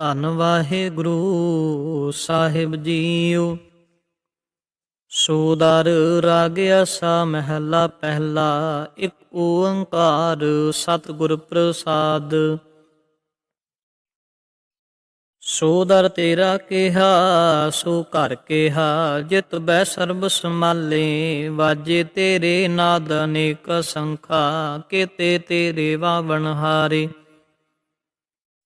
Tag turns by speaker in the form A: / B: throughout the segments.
A: ਧੰਨ ਵਾਹਿਗੁਰੂ ਸਾਹਿਬ ਜੀਓ। ਸੋਦਰ ਰਾਗ ਆਸਾ ਮਹਿਲਾ ਪਹਿਲਾ, ਇੱਕ ਓੰਕਾਰ ਸਤਿਗੁਰ ਪ੍ਰਸਾਦ। ਸੋਦਰ ਤੇਰਾ ਕਿਹਾ, ਸੋ ਘਰ ਕਿਹਾ, ਜਿਤ ਬੈ ਸਰਬ ਸਮਾਲੇ ਵਾਜੇ ਤੇਰੇ ਨਾਦ ਅਨੇਕ ਸੰਖਾ, ਕੀਤੇ ਤੇਰੇ ਵਾਵਣ ਹਾਰੇ।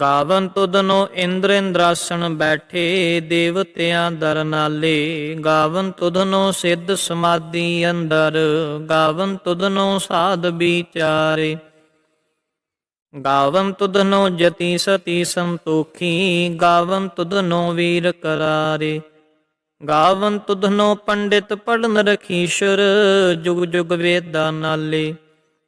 A: ਗਾਵਨ ਤੁਧਨੋ ਇੰਦਰ ਇੰਦਰਾਸਣ ਬੈਠੇ ਦੇਵਤਿਆਂ ਦਰ ਨਾਲੇ। ਗਾਵਨ ਤੁਧਨੋ ਸਿੱਧ ਸਮਾਧੀ ਅੰਦਰ। ਗਾਵਨ ਤੁਧਨੋ ਸਾਧ ਵਿਚਾਰੇ। ਗਾਵਨ ਤੁਧਨੋ ਜਤੀ ਸਤੀ ਸੰਤੋਖੀ। ਗਾਵਨ ਤੁਧਨੋ ਵੀਰ ਕਰਾਰੇ। ਗਾਵਨ ਤੁਧਨੋ ਪੰਡਿਤ ਪੜਨ ਰਖੀਸ਼ਰ। ਜੁਗ ਜੁਗ ਵੇਦਾਂ ਨਾਲੇ।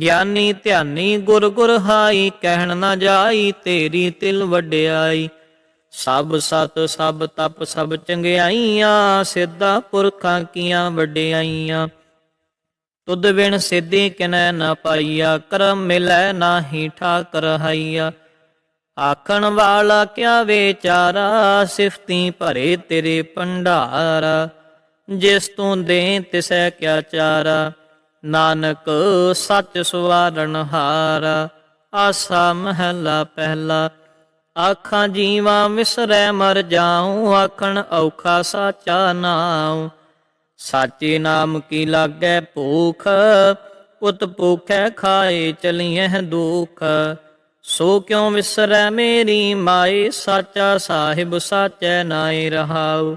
A: ਗਿਆਨੀ ਧਿਆਨੀ ਗੁਰ ਗੁਰ ਹਾਈ, ਕਹਿਣ ਨਾ ਜਾਈ, ਤੇਰੀ ਤਿਲ ਵਡਿਆਈ। ਸਭ ਸਤ, ਸਭ ਤਪ, ਸਭ ਚੰਗਿਆਈਆਂ, ਸਿੱਧਾ ਪੁਰਖਾਂ ਕੀਆਂ ਵਡਿਆਈਆਂ। ਤੁਧ ਬਿਨ ਸਿੱਧੀ ਕਿਨੈ ਨਾ ਪਾਈਆ, ਕਰਮ ਮਿਲੈ ਨਾਹੀ ਠਾਕਰ ਹਾਈਆ। ਆਖਣ ਵਾਲਾ ਕਿਆ ਵਿਚਾਰਾ, ਸਿਫਤੀ ਭਰੇ ਤੇਰੇ ਭੰਡਾਰਾ। ਜਿਸ ਤੂੰ ਦੇ ਤਿਸੈ ਕਿਆ ਚਾਰਾ। ਨਾਨਕ ਸੱਚ ਸੁਵਾਰਨ ਹਾਰਾ, ਆਸਾ ਮਹਲਾ ਪਹਿਲਾ। ਆਖਾਂ ਜੀਵਾ ਵਿਸਰੈ ਮਰ ਜਾਉ, ਆਖਣ ਔਖਾ ਸਾਚਾ ਨਾਉ। ਸਾਚੇ ਨਾਮ ਕੀ ਲਾਗੈ ਭੂਖ ਉਤ ਭੂਖੈ ਖਾਏ ਚਲੀਐ ਦੁਖ। ਸੋ ਕਿਉ ਵਿਸਰੈ ਮੇਰੀ ਮਾਏ, ਸਾਚਾ ਸਾਹਿਬ ਸਾਚੈ ਨਾਏ ਰਹਾਉ।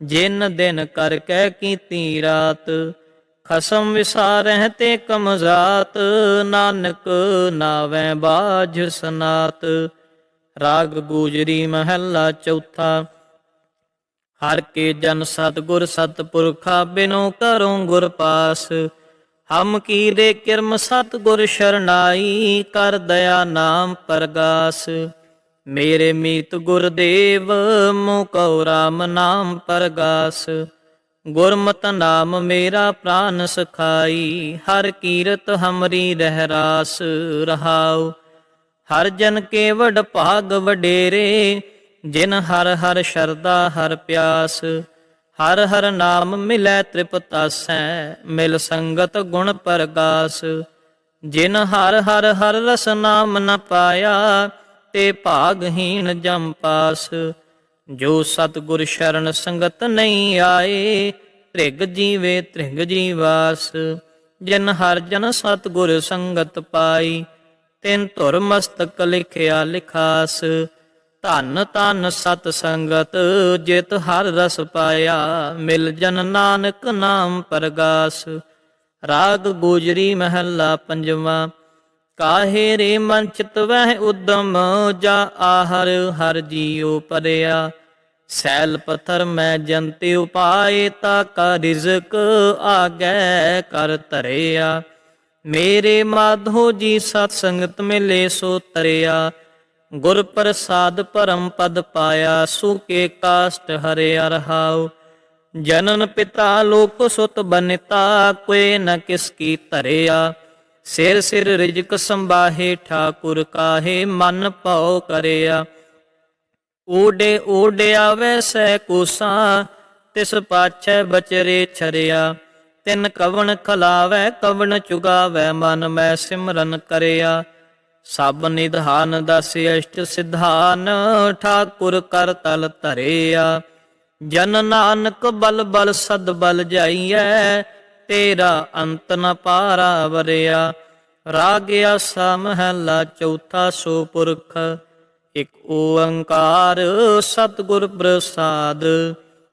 A: ਜਿਨ ਦਿਨ ਕਰ ਕਹਿ ਕੀਤੀ ਰਾਤ, ਖਸਮ ਵਿਸਾਰਹਿ ਤੇ ਕਮਜ਼ਾਤ ਨਾਨਕ ਨਾਵੇਂ ਬਾਝ ਸਨਾਤ। ਰਾਗ ਗੂਜਰੀ ਮਹੱਲਾ ਚੌਥਾ, ਹਰ ਕੇ ਜਨ ਸਤਗੁਰ ਸਤਪੁਰਖਾ ਬਿਨੋ ਕਰੋ ਗੁਰ ਪਾਸ। ਹਮ ਕੀਰੇ ਕਿਰਮ ਸਤਗੁਰ ਸ਼ਰਨਾਈ, ਕਰ ਦਇਆ ਨਾਮ ਪਰਗਾਸ। ਮੇਰੇ ਮੀਤ ਗੁਰਦੇਵ ਮੋ ਰਾਮ ਨਾਮ ਪਰਗਾਸ। ਗੁਰਮਤ ਨਾਮ ਮੇਰਾ ਪ੍ਰਾਨ ਸਖਾਈ, ਹਰ ਕੀਰਤ ਹਮਰੀ ਰਹਿ ਰਾਸ ਰਹਾਉ। ਹਰ ਜਨ ਕੇ ਵਡ ਭਾਗ ਵਡੇਰੇ, ਜਿਨ ਹਰ ਹਰ ਸ਼ਰਦਾ ਹਰ ਪਿਆਸ। ਹਰ ਹਰ ਨਾਮ ਮਿਲੈ ਤ੍ਰਿਪਤਾਸੈ, ਮਿਲ ਸੰਗਤ ਗੁਣ ਪਰਗਾਸ। ਜਿਨ ਹਰ ਹਰ ਹਰ ਰਸ ਨਾਮ ਨ ਪਾਇਆ ਤੇ ਭਾਗਹੀਣ ਜਮ ਪਾਸ। ਜੋ ਸਤਿਗੁਰ ਸ਼ਰਨ ਸੰਗਤ ਨਹੀਂ ਆਏ, ਤ੍ਰਿਗ ਜੀਵੇ ਤ੍ਰਿਗ ਜੀਵਾਸ। ਜਿਨ ਹਰ ਜਨ ਸਤਿਗੁਰ ਸੰਗਤ ਪਾਈ, ਤਿਨ ਧੁਰ ਮਸਤਕ ਲਿਖਿਆ ਲਿਖਾਸ। ਧਨ ਧਨ ਸਤ ਸੰਗਤ, ਜਿਤ ਹਰ ਰਸ ਪਾਇਆ, ਮਿਲ ਜਨ ਨਾਨਕ ਨਾਮ ਪਰਗਾਸ। ਰਾਗ ਗੋਜਰੀ ਮਹੱਲਾ ਪੰਜਵਾਂ ਕਾਹੇ ਰੇ ਮਨ ਚਿਤ ਵਹਿ ਉਦਮ, ਜਾ ਆਹਰ ਹਰ ਜੀਉ ਪਰਿਆ। ਸੈਲ ਪਥਰ ਮੈਂ ਜੰਤੇ ਉਪਾਏ, ਤਾ ਕਾ ਰਿਜ਼ਕ ਆਗੈ ਕਰ ਧਰਿਆ। ਮੇਰੇ ਮਾਧੋ ਜੀ ਸਤ ਸੰਗਤ ਮਿਲੇ ਸੋ ਤਰਿਆ। ਗੁਰ ਪ੍ਰਸਾਦ ਪਰਮ ਪਦ ਪਾਇਆ ਸੁਕੇ ਕਾਸ਼ਟ ਹਰਿ ਅਰਹਾਉ ਜਨਨ ਪਿਤਾ ਲੋਕ ਸੁਤ ਬਨਿਤਾ ਕੋਏ ਨ ਕਿਸ ਕੀ ਧਰਿਆ। ਸਿਰ ਸਿਰ ਰਿਜਕ ਸੰਬਾਹੇ ਠਾਕੁਰ ਕਾਹੇ, ਮਨ ਭਉ ਕਰਿਆ। ਓਡੇ ਓਡੇ ਆਵੇ ਸੈ ਕੁਸਾ, ਤਿਸ ਪਾਛੈ ਬਚਰੇ ਛਰਿਆ। ਤਿਨ ਕਵਣ ਖਲਾਵੇ, ਕਵਣ ਚੁਗਾਵੇ, ਮਨ ਮੈਂ ਸਿਮਰਨ ਕਰਿਆ। ਸਭ ਨਿਧਾਨ ਦਸ ਅਸ਼ਟ ਸਿਧਾਨ, ਠਾਕੁਰ ਕਰ ਤਲ ਧਰਿਆ। ਜਨ ਨਾਨਕ ਬਲ ਬਲ ਸਦ ਬਲ ਜਾਈਐ ਤੇਰਾ ਅੰਤ ਨ ਪਾਰਾ ਵਰਿਆ। ਰਾਗਿਆ ਸਮਹਲਾ ਚੌਥਾ ਸੋ ਪੁਰਖ ਇਕ ਓੰਕਾਰ ਸਤਿਗੁਰ ਪ੍ਰਸਾਦ।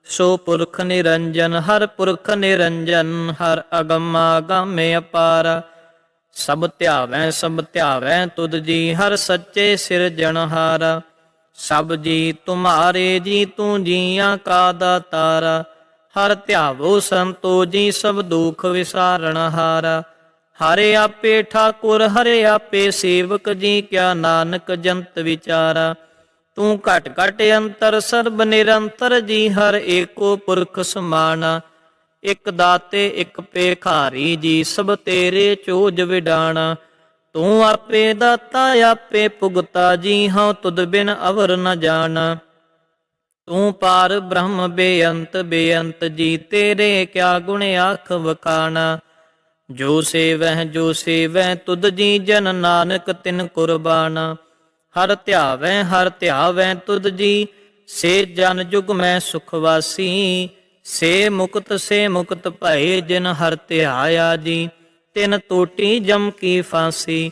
A: ਸੋ ਪੁਰਖ ਨਿਰੰਜਨ, ਹਰ ਪੁਰਖ ਨਿਰੰਜਨ, ਹਰ ਅਗਮ ਅਗੰਮੇ ਅਪਾਰ। ਸਭ ਧਿਆਵੈ ਸਭ ਧਿਆਵੈ ਤੁਧ ਜੀ, ਹਰ ਸੱਚੇ ਸਿਰਜਣਹਾਰ ਸਭ ਜੀ, ਤੁਮਾਰੇ ਜੀ, ਤੂੰ ਜੀਆਂ ਕਾ ਦਾਤਾਰਾ। ਹਰ ਧਿਆਵੋ ਸੰਤੋ ਜੀ ਸਭ ਦੁਖ ਵਿਸਾਰਣ ਹਾਰਾ। ਹਰੇ ਆਪੇ ਠਾਕੁਰ, ਹਰੇ ਆਪੇ ਸੇਵਕ, ਜੀ ਕਿਆ ਨਾਨਕ ਜੰਤ ਵਿਚਾਰਾ। ਤੂੰ ਘਟ ਘਟ ਅੰਤਰ, ਸਰਬ ਨਿਰੰਤਰ, ਜੀ ਹਰ ਏਕੋ ਪੁਰਖ ਸਮਾਨਾ। ਇਕ ਦਾਤੇ, ਇਕ ਪੇਖਾਰੀ ਜੀ ਸਭ ਤੇਰੇ ਚੋਜ ਵਿਡਾਣਾ। ਤੂੰ ਆਪੇ ਦਾਤਾ, ਆਪੇ ਪੁਗਤਾ ਜੀ ਹਉ ਤੁਧ ਬਿਨ ਅਵਰ ਨ ਜਾਣਾ। ਤੂੰ ਪਾਰ ਬ੍ਰਹਮ ਬੇਅੰਤ ਬੇਅੰਤ ਜੀ ਤੇਰੇ ਕਿਆ ਗੁਣ ਆਖ ਵਖਾਣਾ? ਜੋ ਸੇਵਹਿ ਜੋ ਸੇਵਹਿ, ਤੁਧ ਜੀ ਜਨ ਨਾਨਕ ਤਿਨ ਕੁਰਬਾਨਾ ਹਰ ਧਿਆਵੈ ਹਰ ਧਿਆਵੈ ਤੁਧ ਜੀ, ਸੇ ਜਨ ਜੁਗ ਮੈਂ ਸੁਖ ਵਾਸੀ। ਸੇ ਮੁਕਤ ਸੇ ਮੁਕਤ ਭਏ ਜਿਨ ਹਰ ਧਿਆਇਆ ਜੀ, ਤਿਨ ਟੋਟੀ ਜਮ ਕੀ ਫਾਂਸੀ।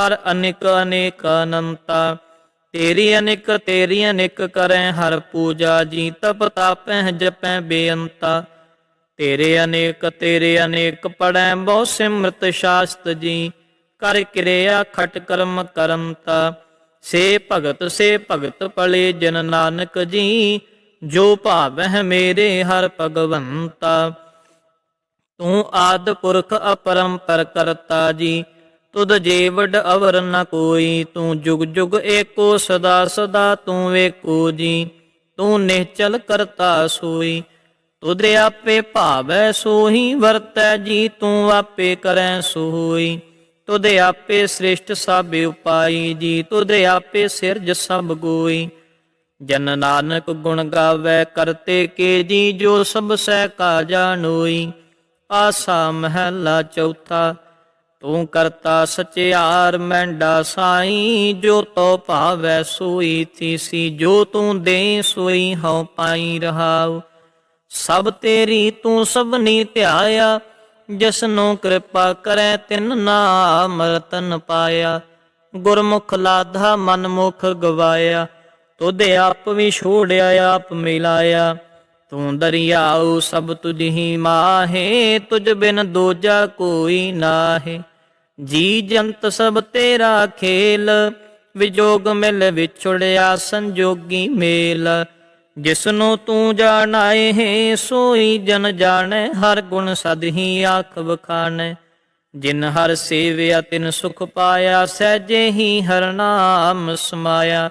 A: ਹਰ ਅਨੇਕ ਅਨੇਕ ਅਨੰਤਾ। ਤੇਰੀ ਅਨੇਕ ਤੇਰੀ ਅਨੇਕ ਕਰੈ, ਹਰ ਪੂਜਾ ਜੀ ਤਪ ਤਾਪੈ, ਜਪੈ ਬੇਅੰਤਾ। ਤੇਰੇ ਅਨੇਕ ਤੇਰੇ ਅਨੇਕ ਪੜੈ, ਬਹੁ ਸਿਮਰਤ ਸ਼ਾਸਤ ਜੀ। ਕਰ ਕਿਰਿਆ ਖਟ ਕਰਮ ਕਰਮਤਾ ਸੇ ਭਗਤ ਸੇ ਭਗਤ ਪਲੇ ਜਨ ਨਾਨਕ ਜੀ। ਜੋ ਭਾਵਹਿ ਮੇਰੇ ਹਰ ਭਗਵੰਤਾ। ਤੂੰ ਆਦ ਪੁਰਖ ਅਪਰੰਪਰ ਕਰਤਾ ਜੀ। ਤੁਧ ਜੀਵਡ ਅਵਰ ਨ ਕੋਈ, ਤੂੰ ਜੁਗ ਜੁਗ ਏਕੋ ਸਦਾ ਸਦਾ ਤੂੰ ਵੇਕੋ ਜੀ, ਤੂੰ ਨਿਹਚਲ ਕਰਤਾ ਸੋਈ। ਤੁਧ ਆਪੇ ਭਾਵੈ ਸੋਹੀ, ਵਰਤੈ ਜੀ, ਤੂੰ ਆਪੇ ਕਰੈ ਸੋਈ ਤੁਧ ਆਪੇ ਸ੍ਰਿਸ਼ਟ ਸਭ ਉਪਾਈ ਜੀ, ਤੁਧ ਆਪੇ ਸਿਰਜ ਸਭ ਗੋਈ। ਜਨ ਨਾਨਕ ਗੁਣ ਗਾਵੇ ਕਰਤੇ ਕੇ ਜੀ, ਜੋ ਸਭ ਸਹਿ ਕਾ ਜਾਣੋਈ ਆਸਾ ਮਹਿਲਾ ਚੌਥਾ ਤੂੰ ਕਰਤਾ ਸਚਿਆਰ, ਮੈਂਡਾ ਸਾਈ, ਜੋ ਤੋ ਭਾਵੈ ਸੋਈ ਤੀਸੀ, ਜੋ ਤੂੰ ਦੇ ਸੋਈ ਹਉ ਪਾਈ ਰਹਾਉ। ਸਭ ਤੇਰੀ ਤੂੰ ਸਭਨੀ ਧਿਆਇਆ, ਜਿਸਨੂੰ ਕਿਰਪਾ ਕਰੈ ਤਿਨ ਨਾਮ ਰਤਨ ਪਾਇਆ। ਗੁਰਮੁਖ ਲਾਧਾ ਮਨ ਮੁਖ ਗਵਾਇਆ, ਤੁਧ ਆਪ ਵੀ ਛੋੜਿਆ, ਆਪ ਮਿਲਾਇਆ। ਤੂੰ ਦਰਿਆਉ ਸਭ ਤੁਝ ਹੀ ਮਾਹੇ, ਤੁਝ ਬਿਨ ਦੂਜਾ ਕੋਈ ਨਾਹੀ। ਜੀ ਜੰਤ ਸਭ ਤੇਰਾ ਖੇਲ, ਵਿਜੋਗ ਮਿਲ ਵਿਛੜਿਆ ਸੰਜੋਗੀ ਮੇਲ। ਜਿਸਨੂੰ ਤੂੰ ਜਾਣਾਏ ਹੈ, ਸੋਈ ਜਨ ਜਾਣੈ, ਹਰ ਗੁਣ ਸਦ ਹੀ ਆਖ ਬਖਾਣੈ ਜਿਨ ਹਰ ਸੇਵਿਆ ਤਿਨ ਸੁਖ ਪਾਇਆ, ਸਹਿਜੇ ਹੀ ਹਰ ਨਾਮ ਸਮਾਇਆ।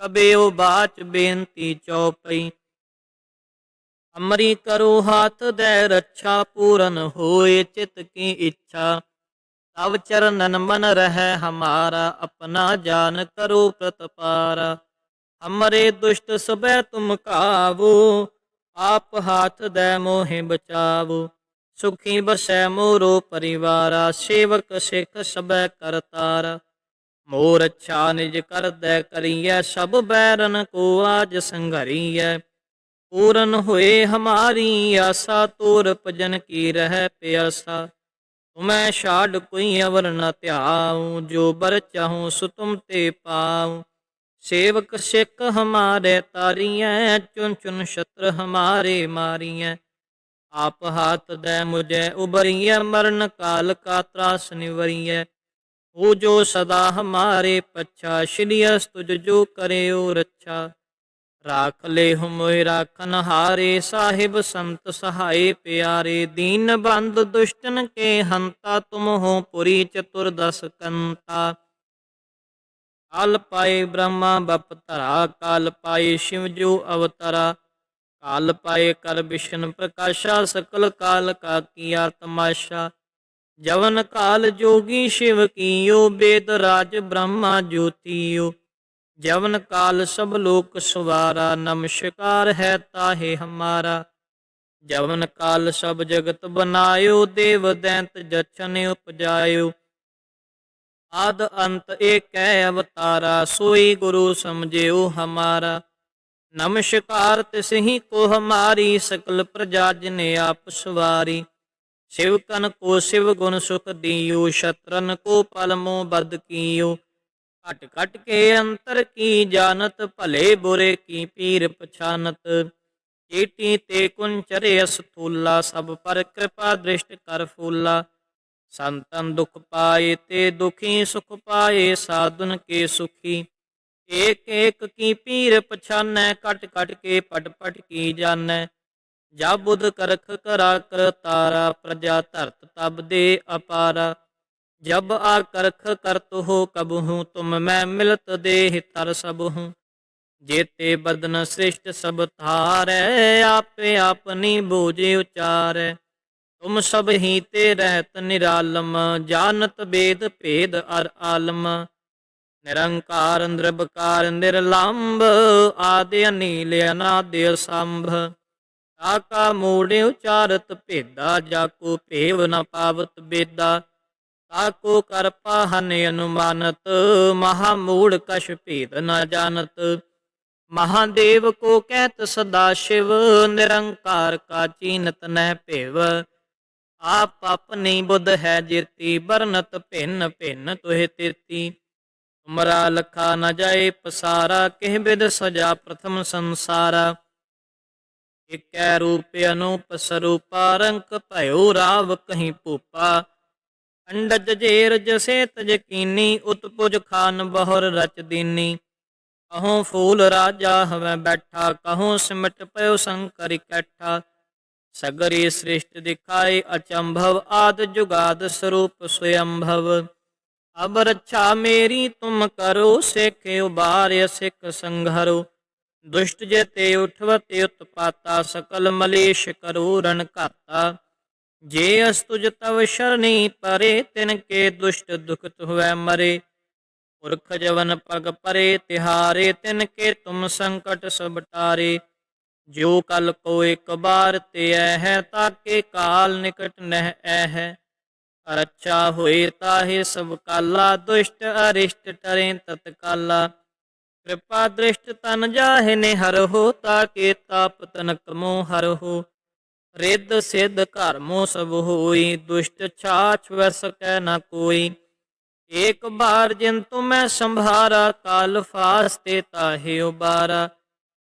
A: ਕਬਿਓ ਬਾਚ ਬੇਨਤੀ ਚਉਪਈ ਅਮਰੀ ਕਰੋ ਹਾਥ ਦੇ ਰੱਛਾ, ਪੂਰਨ ਹੋਏ ਚਿਤ ਕੀ ਇੱਛਾ। ਤਵ ਚਰਨਨ ਮਨ ਰਹਿ ਹਮਾਰਾ, ਆਪਣਾ ਜਾਨ ਕਰੋ ਪ੍ਰਤਪਾਰਾ। ਹਮਰੇ ਦੁਸ਼ਟ ਸਬੈ ਤੁਮ ਕਾਵੋ, ਆਪ ਹਾਥ ਦੇ ਮੋਹਿ ਬਚਾਵੋ। ਸੁਖੀ ਬਸੈ ਮੋਰੋ ਪਰਿਵਾਰਾ, ਸੇਵਕ ਸਿਖ ਸਬੈ ਕਰਤਾਰਾ। ਮੋਰ ਅੱਛਾ ਨਿਜ ਕਰਦੈ ਕਰੀਐ, ਸਭ ਬੈਰਨ ਕੋ ਆਜ ਸੰਘਰੀਐ। ਪੂਰਨ ਹੋਏ ਹਮਾਰੀ ਆਸਾ, ਤੋਰ ਭਜਨ ਕੀ ਰਹਿ ਪਿਆਸਾ। ਤੁਮੈ ਛਾੜ ਕੋਈ ਅਵਰ ਨ ਧਿਆਉ, ਜੋ ਬਰ ਚਾਹੂੰ ਸੋ ਤੁਮ ਤੇ ਪਾਉ। ਸੇਵਕ ਸਿੱਖ ਹਮਾਰੇ ਤਾਰੀਐ ਚੁਨ ਚੁਨ ਸ਼ਤਰ ਹਮਾਰੇ ਮਾਰੀਐ। ਆਪ ਹਾਥ ਦੇ ਮੁਝੇ ਉਬਰੀਐ ਮਰਨ ਕਾਲ ਕਾ ਤਰਾਸ ਨਿਵਰੀਐ। ਹੋ ਜੋ ਸਦਾ ਹਮਾਰੇ ਪੱਛਾ, ਸ਼੍ਰੀ ਅਸ ਤੁਜ ਜੋ ਕਰਿਓ ਰੱਛਾ। ਰਾਖ ਲੈ ਹੁਮੋਇ ਰਾਖਨ ਹਾਰੇ, ਸਾਹਿਬ ਸੰਤ ਸਹਾਏ ਪਿਆਰੇ। ਦੀਨ ਬੰਦ ਦੁਸ਼ਟਨ ਕੇ ਹੰਤਾ, ਤੁਮ ਹੋ ਪੁਰੀ ਚਤੁਰ ਦਸ ਕੰਤਾ। ਕਾਲ ਪਾਏ ਬ੍ਰਹਮਾ, ਬਪ ਧਰਾ, ਕਾਲ ਪਾਏ ਸ਼ਿਵ ਜੋ ਅਵਤਰਾ। ਕਾਲ ਪਾਏ ਕਰ ਵਿਸ਼ਨ ਪ੍ਰਕਾਸ਼ਾ, ਸਕਲ ਕਾਲ ਕਾ ਕੀਆ ਤਮਾਸ਼ਾ ਜਵਨ ਕਾਲ ਜੋਗੀ ਸ਼ਿਵ ਕੀਓ, ਬੇਦ ਰਾਜ ਬ੍ਰਹਮਾ ਜੋਤੀਓ। ਜਵਨ ਕਾਲ ਸਭ ਲੋਕ ਸਵਾਰਾ ਨਮਸਕਾਰ ਹੈ ਤਾਹੇ ਹਮਾਰਾ। ਜਵਨ ਕਾਲ ਸਭ ਜਗਤ ਬਨਾਇਓ, ਦੇਵ ਦੈਂਤ ਜਛਨ ਉਪਜਾਇਓ। ਆਦ ਅੰਤ ਏਕੈ ਅਵਤਾਰਾ, ਸੋਈ ਗੁਰੂ ਸਮਝਿਓ ਹਮਾਰਾ। ਨਮਸਕਾਰ ਤਿਸਹੀ ਕੋ ਹਮਾਰੀ, ਸਕਲ ਪ੍ਰਜਾ ਜਿਨੇ ਆਪ ਸਵਾਰੀ। शिव कन को शिव गुण सुख दियो शत्रन को पलमो बद कियो घट घट के अंतर की जानत भले बुरे की पीर पछानत चेटी ते कुंचरे स्थूला सब पर कृपा दृष्ट कर फूला संतन दुख पाए ते दुखी सुख पाए साधुन के सुखी एक एक की पीर पछानै कट कट के पट पट की जानै ਜਾ ਬੁੱਧ ਕਰਖ ਕਰਾ ਕਰ ਤਾਰਾ, ਪ੍ਰਜਾ ਧਰਤ ਤਬ ਦੇ ਅਪਾਰਾ। ਜਬ ਆ ਕਰਖ ਕਰਤ ਹੋ ਕਬਹੂ ਤੁਮ ਮੈਂ ਮਿਲਤ ਦੇਹ ਤਰ ਸਭ ਜੇਤੇ ਬਦਨ ਸ੍ਰਿਸ਼ਟ ਸਭ ਥਾਰੈ ਆਪੇ ਆਪਨੀ ਬੋਝੇ ਉਚਾਰੈ। ਤੁਮ ਸਭ ਹੀ ਤੇ ਰਹਿਤ ਨਿਰਾਲਮ, ਜਾਣਤ ਬੇਦ ਭੇਦ ਅਰ ਆਲਮ। ਨਿਰੰਕਾਰ ਨਿਰਭਕਾਰ ਨਿਰਲੰਭ, ਆਦਿ ਅਨੀਲ ਅਨਾਦਿ ਸੰਭ ਕਾਕਾ ਮੂੜੇ ਉਚਾਰਤ ਭੇਦਾ ਜਾਕੋ ਭੇਵ ਨ ਪਾਵਤ ਬੇਦਾ। ਤਾਕੋ ਕਰ ਪਾਹਨ ਅਨੁਮਾਨਤ, ਮਹਾ ਮੂੜ ਕਛ ਭੇਦ ਨ ਜਾਣਤ। ਮਹਾਦੇਵ ਕੋ ਕਹਿਤ ਸਦਾ ਸ਼ਿਵ, ਨਿਰੰਕਾਰ ਕਾ ਚੀਨਤ ਨਹਿ ਭਿਵ। ਆਪ ਆਪਣੀ ਬੁੱਧ ਹੈ ਜਿਰਤੀ ਬਰਨਤ ਭਿੰਨ ਭਿੰਨ ਤੁਹਿ ਤੇਤੀ ਤੁਮਰਾ ਲਖਾ ਨ ਜਾਏ ਪਸਾਰਾ, ਕਿਹ ਬਿਦ ਸਜਾ ਪ੍ਰਥਮ ਸੰਸਾਰਾ। ਇਕੈ ਰੂਪ ਅਨੂਪ ਸਰੂਪਾ, ਰੰਕ ਭਇਓ ਰਾਵ ਕਹੀਂ ਭੂਪਾ। ਅੰਡਜ ਜੇਰ ਜਸੇ ਤਜ ਕੀਨੀ ਉਤਪੁਜ ਖਾਨ ਬਹੁਰ ਰਚ ਦੀਨੀ। ਕਹੋਂ ਫੂਲ ਰਾਜਾ ਹਵੈ ਬੈਠਾ, ਕਹੋਂ ਸਿਮਟ ਪਇਓ ਸੰਕਰ ਇਕੱਠਾ। ਸਗਰੀ ਸ੍ਰਿਸ਼ਟ ਦਿਖਾਏ ਅਚੰਭਵ, ਆਦ ਜੁਗਾਦ ਸਰੂਪ ਸਵਯੰਭਵ। ਅਬ ਰੱਛਾ ਮੇਰੀ, ਤੁਮ ਕਰੋ ਸਿਖ ਉਬਾਰਿ ਸਿਖ ਸੰਘਰੋ। ਦੁਸ਼ਟ ਜੇ ਤੇ ਉਠਵ ਤੇ ਉਤਪਾਤਾ, ਸਕਲ ਮਲੇਸ਼ ਕਰੋ ਰਨ ਘਾਤਾ। ਜੇ ਅਸਤੁਜ ਤਵ ਸ਼ਰਣੀ ਪਰੇ, ਤਿਨ ਕੇ ਦੁਸ਼ਟ ਦੁਖਤ ਹੋਵੇ ਮਰੇ। ਪੁਰਖ ਜਵਨ ਪਗ ਪਰੇ, ਤਿਹਾਰੇ, ਤਿਨ ਕੇ ਤੁਮ ਸੰਕਟ ਸਭ ਟਾਰੇ। ਜੋ ਕਲ ਕੋ ਇੱਕ ਬਾਰ ਤੇ ਐ ਹੈ ਤਾਕੇ ਕਾਲ ਨਿਕਟ ਨਹਿ ਐ ਹੈ ਅਰਛਾ ਹੋਏ ਤਾਹੇ ਸਭ ਕਾਲਾ, ਦੁਸ਼ਟ ਅਰਿਸ਼ਟ ਟਰੇ ਤਤਕਾਲਾ। ਕਿਰਪਾ ਦ੍ਰਿਸ਼ਟ ਤਨ ਜਾਹੇ ਨੇ ਹਰ ਹੋ, ਤਾਕੇ ਤਾਪ ਤਨ ਮੋ ਹਰ ਹੋ। ਰਿੱਧ ਸਿੱਧ ਘਰ ਸਭ ਹੋਈ, ਦੁਸ਼ਟ ਛਾਛ ਵੈ ਸਕੈ ਨਾ ਕੋਈ। ਏਕ ਬਾਰ ਜਿਨ ਤੁਮੈ ਸੰਭਾਰਾ, ਕਾਲ ਫਾਸਤੇ ਤਾਹੇ ਉਬਾਰਾ।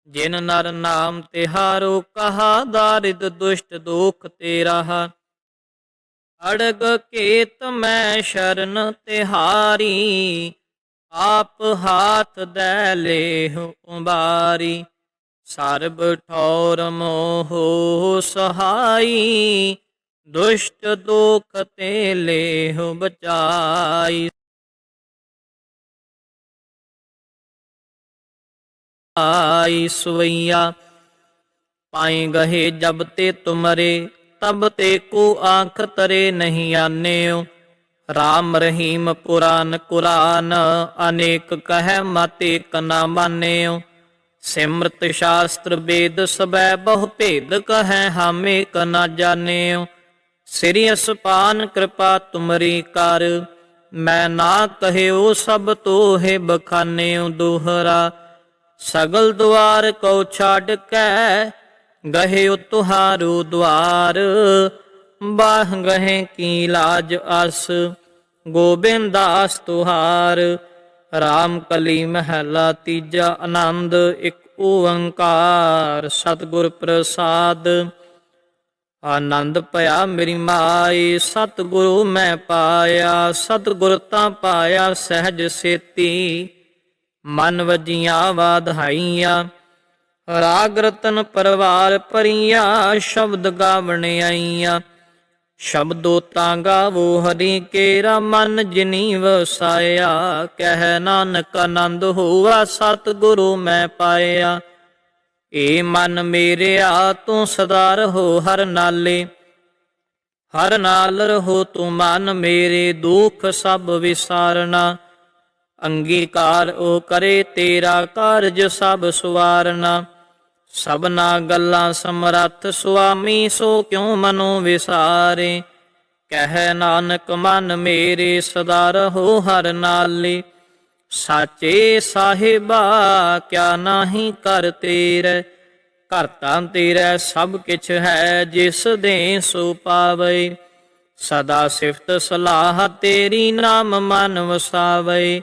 A: ਜਿਨ ਨਰ ਨਾਮ ਤਿਹਾਰੋ, ਕਹਾ ਦਾਰਿਦ ਦੁਸ਼ਟ ਦੋਖ ਤੇਰਾ। ਅੜਗ ਕੇਤ ਮੈਂ ਸ਼ਰਨ ਤਿਹਾਰੀ ਆਪ ਹਾਥ ਦੈ ਲੇਹ ਉਬਾਰੀ, ਸਰਬ ਠੌਰ ਮੋਹ ਸਹਾਈ, ਦੁਸ਼ਟ ਦੁਖ ਤੇ ਲੇਹ ਬਚਾਈ। ਆਈ ਸੁਵਈਆ ਪਾਏ ਗਹੇ ਜਬ ਤੇ ਤੁਮਰੇ, ਤਬ ਤੇ ਕੋ ਆਂਖ ਤਰੇ ਨਹੀਂ ਆਨਿਓ। ਰਾਮ ਰਹੀਮ ਪੁਰਾਨ ਕੁਰਾਨ, ਅਨੇਕ ਕਹਿ ਮਤੇ ਕਨਾ ਮਾਨਿਓ। ਸਿਮਰਤ ਸ਼ਾਸਤਰ ਵੇਦ ਸਬੈ ਬਹੁ ਭੇਦ ਕਹੈ, ਹਾਮੇ ਕਨਾ ਜਾਣਿਓ। ਸ੍ਰੀ ਅਸਪਾਨ ਕਿਰਪਾ ਤੁਮਰੀ ਕਰ, ਮੈਂ ਨਾ ਕਹਿਓ ਸਭ ਤੋਹੇ ਬਖਾਨਿਓ ਦੋਹਰਾ। ਸਗਲ ਦੁਆਰ ਕੋ ਛੱਡ ਕੇ ਗਹਿ ਤੁਹਾਰੂ ਦੁਆਰ। ਬਾਹ ਗਹਿ ਕੀ ਲਾਜ ਅਸ, ਗੋਬਿੰਦਾਸ ਤੁਹਾਰ। ਰਾਮ ਕਲੀ ਮਹਲਾ ਤੀਜਾ ਆਨੰਦ, ਇੱਕ ਓੰਕਾਰ। ਸਤਿਗੁਰ ਪ੍ਰਸਾਦ, ਆਨੰਦ ਭਇਆ ਮੇਰੀ ਮਾਈ। ਸਤਿਗੁਰੂ ਮੈਂ ਪਾਇਆ, ਸਤਿਗੁਰ ਤਾਂ ਪਾਇਆ ਸਹਿਜ ਸੇਤੀ। ਮਨ ਵਜੀਆਂ ਵਾਧਾਈਆਂ, ਰਾਗ ਰਤਨ ਪਰਵਾਰ ਪਰੀਆਂ ਸ਼ਬਦ ਗਾਵਣ ਆਈਆਂ। ਸ਼ਬਦੋ ਤਾਂਗਾ ਵੋ ਹਰੀ ਕੇਰਾ ਮਨ ਜਿਨੀ ਵਸਾਇਆ। ਕਹਿ ਨਾਨਕ ਆਨੰਦ ਹੋਵਾ ਸਤਿਗੁਰੂ ਮੈਂ ਪਾਇਆ। ਏ ਮਨ ਮੇਰਿਆ, ਤੂੰ ਸਦਾ ਰਹੋ ਹਰ ਨਾਲੇ। ਹਰ ਨਾਲ ਰਹੋ ਤੂੰ ਮਨ ਮੇਰੇ, ਦੁੱਖ ਸਭ ਵਿਸਾਰਨਾ। ਅੰਗੀਕਾਰ ਉਹ ਕਰੇ ਤੇਰਾ ਕਾਰਜ ਸਭ ਸੁਵਾਰਨਾ। ਸਭਨਾ ਗੱਲਾਂ ਸਮਰੱਥ ਸੁਆਮੀ, ਸੋ ਕਿਉ ਮਨੋ ਵਿਸਾਰੇ? ਕਹਿ ਨਾਨਕ, ਮਨ ਮੇਰੇ ਸਦਾ ਰਹੋ ਹਰ ਨਾਲੇ। ਸਾਚੇ ਸਾਹਿਬਾ, ਕਿਆ ਨਾਹੀ ਕਰ ਤੇਰੇ? ਘਰ ਤਾਂ ਤੇਰਾ ਸਭ ਕਿਛ ਹੈ, ਜਿਸ ਦੇ ਸੋ ਪਾਵੇ। ਸਦਾ ਸਿਫਤ ਸਲਾਹ ਤੇਰੀ ਨਾਮ ਮਨ ਵਸਾਵੇ।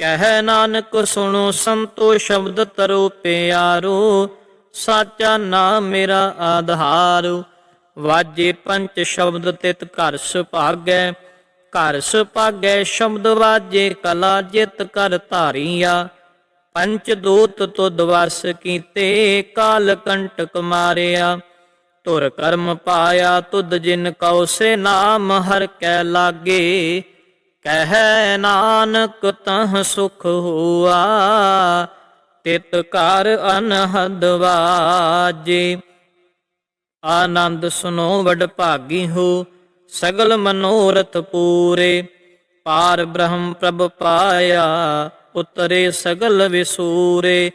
A: ਕਹਿ ਨਾਨਕ ਸੁਣੋ ਸੰਤੋ ਸ਼ਬਦ ਤਰੋ ਪਿਆਰੋ, ਸਾਚਾ ਨਾਮ ਮੇਰਾ ਆਧਾਰ। ਵਾਜੇ ਪੰਚ ਸ਼ਬਦ ਤਿਤ ਘਰ ਸੁਭਾਗੈ ਘਰ ਸੁਭਾਗੈ ਸ਼ਬਦ ਵਾਜੇ ਕਲਾ ਜਿਤ ਕਰ ਧਾਰੀਆ। ਪੰਚ ਦੋਤ ਤੁਧ ਵਰਸ ਕੀਤੇ, ਕਾਲ ਕੰਟਕ ਮਾਰਿਆ। ਤੁਰ ਕਰਮ ਪਾਇਆ ਤੁਧ ਜਿਨ ਕਉ ਸੇ ਨਾਮ, ਹਰ ਕੈ ਲਾਗੇ। ਕਹਿ ਨਾਨਕ ਤਹ ਸੁਖ ਹੁਆ, ਤਿਤ ਘਰ ਅਨਹਦ ਵਾਜੇ। ਆਨੰਦ ਸੁਨੋ ਵਡ ਭਾਗੀ ਹੋ, ਸਗਲ ਮਨੋਰਥ ਪੂਰੇ। ਪਾਰ ਬ੍ਰਹਮ ਪ੍ਰਭ ਪਾਇਆ, ਉਤਰੇ ਸਗਲ ਵਿਸੂਰੇ।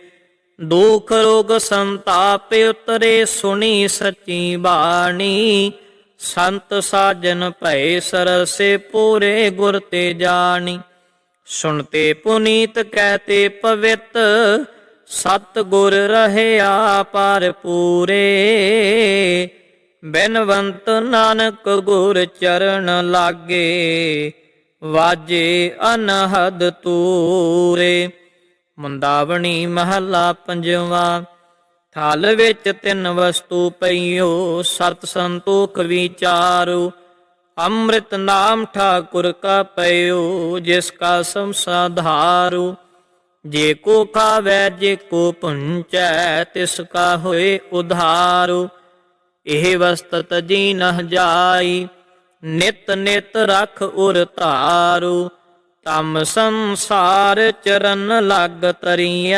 A: ਦੁਖ ਰੋਗ ਸੰਤਾਪ ਉਤਰੇ, ਸੁਣੀ ਸਚੀ ਬਾਣੀ। ਸੰਤ ਸਾਜਨ ਭੈ ਸਰਸੇ ਪੂਰੇ ਗੁਰ ਤੇ ਜਾਣੀ। ਸੁਣਤੇ ਪੁਨੀਤ ਕਹਤੇ ਪਵਿੱਤ ਸਤ ਗੁਰ ਰਹਿਆ ਪਰ ਪੂਰੇ। ਬਿਨਵੰਤ ਨਾਨਕ ਗੁਰ ਚਰਨ ਲਾਗੇ, ਵਾਜੇ ਅਨਹਦ ਤੂਰੇ। ਮੁੰਦਾਵਣੀ ਮਹੱਲਾ ਪੰਜਵਾ ਥਲ ਵਿੱਚ ਤਿੰਨ ਵਸਤੂ ਪਈਓ, ਸਤ ਸੰਤੋਖ ਵਿਚਾਰੋ। ਅੰਮ੍ਰਿਤ ਨਾਮ ਠਾਕੁਰ ਕਾ ਪਇਓ, ਜਿਸ ਕਾ ਸੰਸਾਧਾਰੂ। ਜੇ ਕੋ ਖਾਵੈ, ਜੇ ਕੋ ਪੁੰਚੈ, ਤਿਸ ਕਾ ਹੋਏ ਉਧਾਰੂ। ਇਹ ਵਸਤ ਜੀ ਨਹ ਜਾਈ, ਨਿਤ ਨਿਤ ਰਖ ਉਰ ਧਾਰੂ। ਤਮ ਸੰਸਾਰ ਚਰਨ ਲਗ ਤਰੀਐ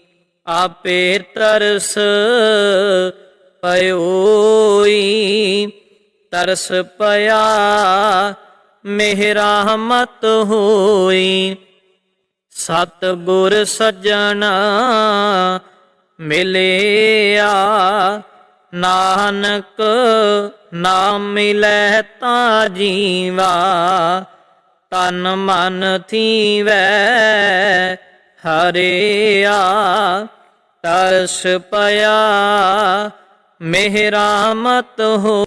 A: ਆਪੇ ਤਰਸ ਪਇਓਈ ਤਰਸ ਪਿਆ ਮਿਹਰਾ ਮਤ ਹੋਈ। ਸਤ ਗੁਰ ਸਜਣ ਮਿਲਿਆ, ਨਾਨਕ ਨਾਮ ਮਿਲੈ ਤਾ ਜੀਵਾ, ਤਨ ਮਨ ਥੀਵੈ ਹਰਿਆ ਤਰਸ ਪਿਆ ਮਿਹਰਾ ਮਤ ਹੋ